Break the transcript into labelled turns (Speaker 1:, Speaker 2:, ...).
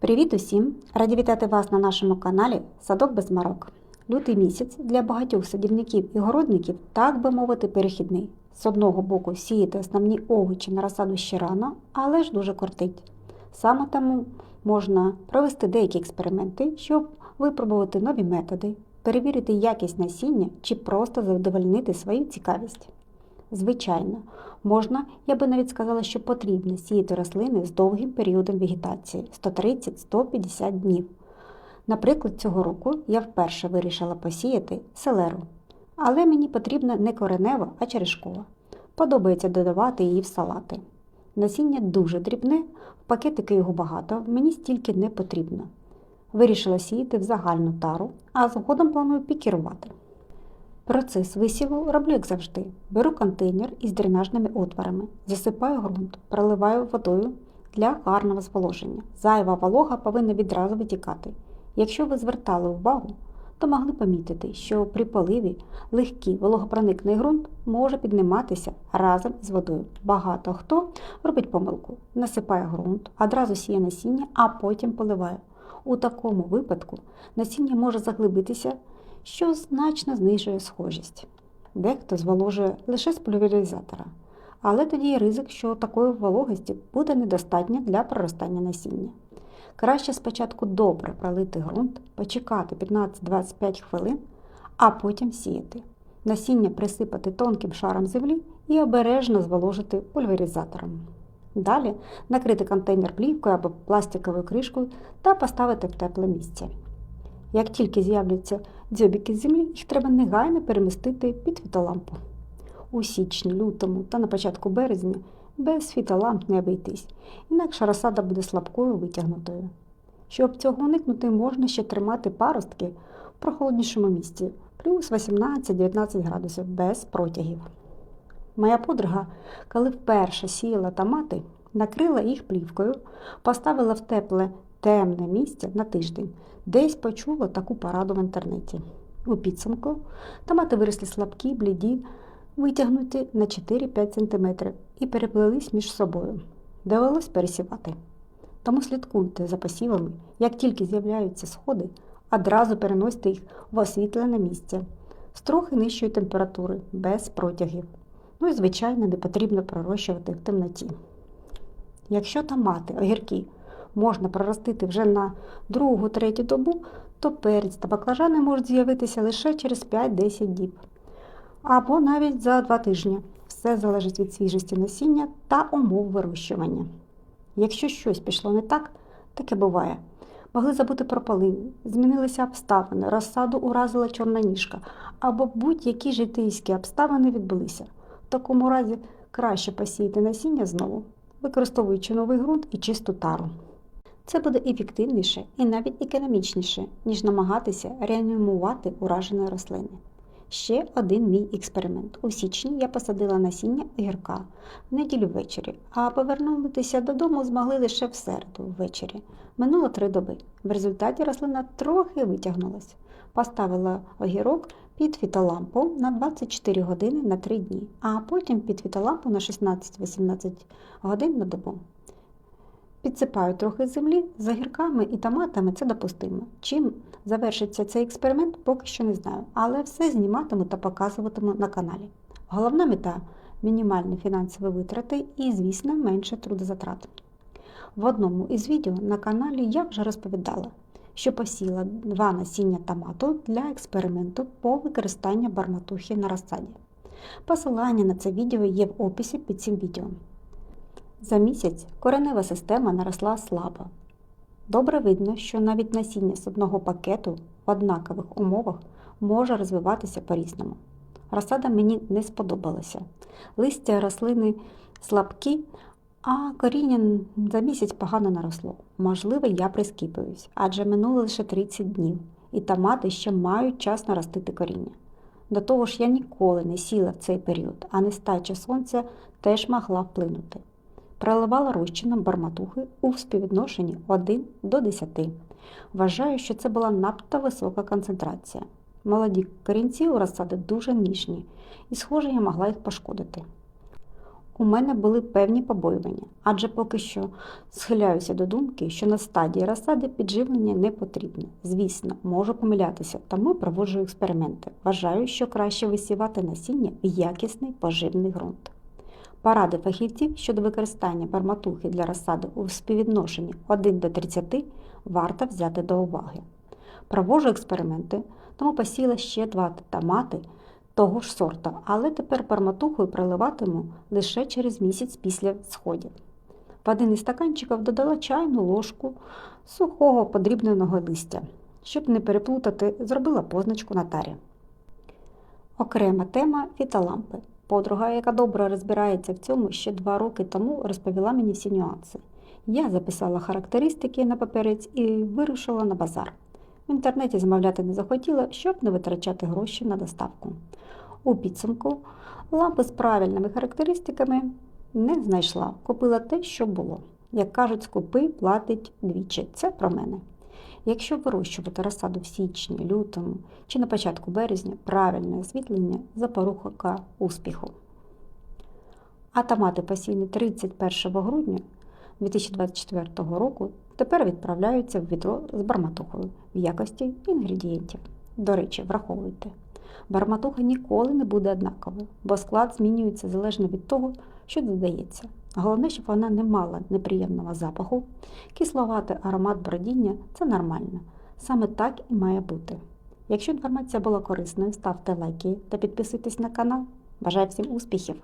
Speaker 1: Привіт усім! Раді вітати вас на нашому каналі Садок без марок. Лютий місяць для багатьох садівників і городників, так би мовити, перехідний. З одного боку сіяти основні овочі на розсаду ще рано, але ж дуже кортить. Саме тому можна провести деякі експерименти, щоб випробувати нові методи, перевірити якість насіння чи просто задовольнити свою цікавість. Звичайно, можна, я би навіть сказала, що потрібно сіяти рослини з довгим періодом вегетації 130-150 днів. Наприклад, цього року я вперше вирішила посіяти селеру, але мені потрібна не коренева, а черешкова. Подобається додавати її в салати. Насіння дуже дрібне, в пакетики його багато, мені стільки не потрібно. Вирішила сіяти в загальну тару, а згодом планую пікірувати. Процес висіву роблю як завжди. Беру контейнер із дренажними отворами, засипаю ґрунт, проливаю водою для гарного зволоження. Зайва волога повинна відразу витікати. Якщо ви звертали увагу, то могли помітити, що при поливі легкий вологопроникний ґрунт може підніматися разом з водою. Багато хто робить помилку, насипає ґрунт, одразу сіє насіння, а потім поливає. У такому випадку насіння може заглибитися що значно знижує схожість. Дехто зволожує лише з пульверизатора, але тоді є ризик, що такої вологості буде недостатньо для проростання насіння. Краще спочатку добре пролити ґрунт, почекати 15-25 хвилин, а потім сіяти. Насіння присипати тонким шаром землі і обережно зволожити пульверизатором. Далі накрити контейнер плівкою або пластиковою кришкою та поставити в тепле місце. Як тільки з'являться дзьобіки з землі, їх треба негайно перемістити під фітолампу. У січні, лютому та на початку березня без фітоламп не обійтись, інакше розсада буде слабкою витягнутою. Щоб цього уникнути, можна ще тримати паростки в прохолоднішому місці, плюс 18-19 градусів без протягів. Моя подруга, коли вперше сіяла томати, накрила їх плівкою, поставила в тепле темне місце на тиждень. Десь почула таку пораду в інтернеті. У підсумку томати виросли слабкі, бліді, витягнуті на 4-5 см і переплились між собою. Довелось пересівати. Тому слідкуйте за посівами, як тільки з'являються сходи, одразу переносьте їх в освітлене місце з трохи нижчої температури, без протягів. Ну і, звичайно, не потрібно пророщувати в темноті. Якщо томати, огірки можна проростити вже на другу-третю добу, то перець та баклажани можуть з'явитися лише через 5-10 діб. Або навіть за 2 тижні. Все залежить від свіжості насіння та умов вирощування. Якщо щось пішло не так, таке буває. Могли забути про полив, змінилися обставини, розсаду уразила чорна ніжка, або будь-які житейські обставини відбулися. В такому разі краще посіяти насіння знову, використовуючи новий ґрунт і чисту тару. Це буде ефективніше і навіть економічніше, ніж намагатися реанімувати уражені рослини. Ще один мій експеримент. У січні я посадила насіння огірка в неділю ввечері, а повернутися додому змогли лише в середу ввечері. Минуло три доби. В результаті рослина трохи витягнулася. Поставила огірок під фітолампу на 24 години на 3 дні, а потім під фітолампу на 16-18 годин на добу. Підсипаю трохи землі з огірками і томатами це допустимо. Чим завершиться цей експеримент, поки що не знаю, але все зніматиму та показуватиму на каналі. Головна мета мінімальні фінансові витрати і, звісно, менше трудозатрат. В одному із відео на каналі я вже розповідала, що посіла два насіння томату для експерименту по використанню барматухи на розсаді. Посилання на це відео є в описі під цим відео. За місяць коренева система наросла слабо. Добре видно, що навіть насіння з одного пакету в однакових умовах може розвиватися по-різному. Розсада мені не сподобалася. Листя рослини слабкі, а коріння за місяць погано наросло. Можливо, я прискіпуюсь, адже минуло лише 30 днів, і томати ще мають час наростити коріння. До того ж, я ніколи не сіла в цей період, а нестача сонця теж могла вплинути проливала розчином барматухи у співвідношенні 1 до 10. Вважаю, що це була надто висока концентрація. Молоді корінці у розсади дуже ніжні, і, схоже, я могла їх пошкодити. У мене були певні побоювання, адже поки що схиляюся до думки, що на стадії розсади підживлення не потрібне. Звісно, можу помилятися, тому проводжу експерименти. Вважаю, що краще висівати насіння в якісний поживний ґрунт. Поради фахівців щодо використання барматухи для розсади у співвідношенні 1 до 30 варто взяти до уваги. Проводжу експерименти, тому посіла ще два томати того ж сорта, але тепер барматухою проливатиму лише через місяць після сходів. В один із стаканчиків додала чайну ложку сухого подрібненого листя. Щоб не переплутати, зробила позначку на тарі. Окрема тема фітолампи. Подруга, яка добре розбирається в цьому, ще два роки тому розповіла мені всі нюанси. Я записала характеристики на папірець і вирушила на базар. В інтернеті замовляти не захотіла, щоб не витрачати гроші на доставку. У підсумку лампи з правильними характеристиками не знайшла. Купила те, що було. Як кажуть, скупи платить двічі. Це про мене. Якщо вирощувати розсаду в січні, лютому чи на початку березня, правильне освітлення запоруха успіху. А томати посіяні 31 грудня 2024 року тепер відправляються в відро з барматухою в якості інгредієнтів. До речі, враховуйте. Барматуха ніколи не буде однаковою, бо склад змінюється залежно від того, що додається. Головне, щоб вона не мала неприємного запаху. Кисловатий аромат бродіння це нормально. Саме так і має бути. Якщо інформація була корисною, ставте лайки та підписуйтесь на канал. Бажаю всім успіхів!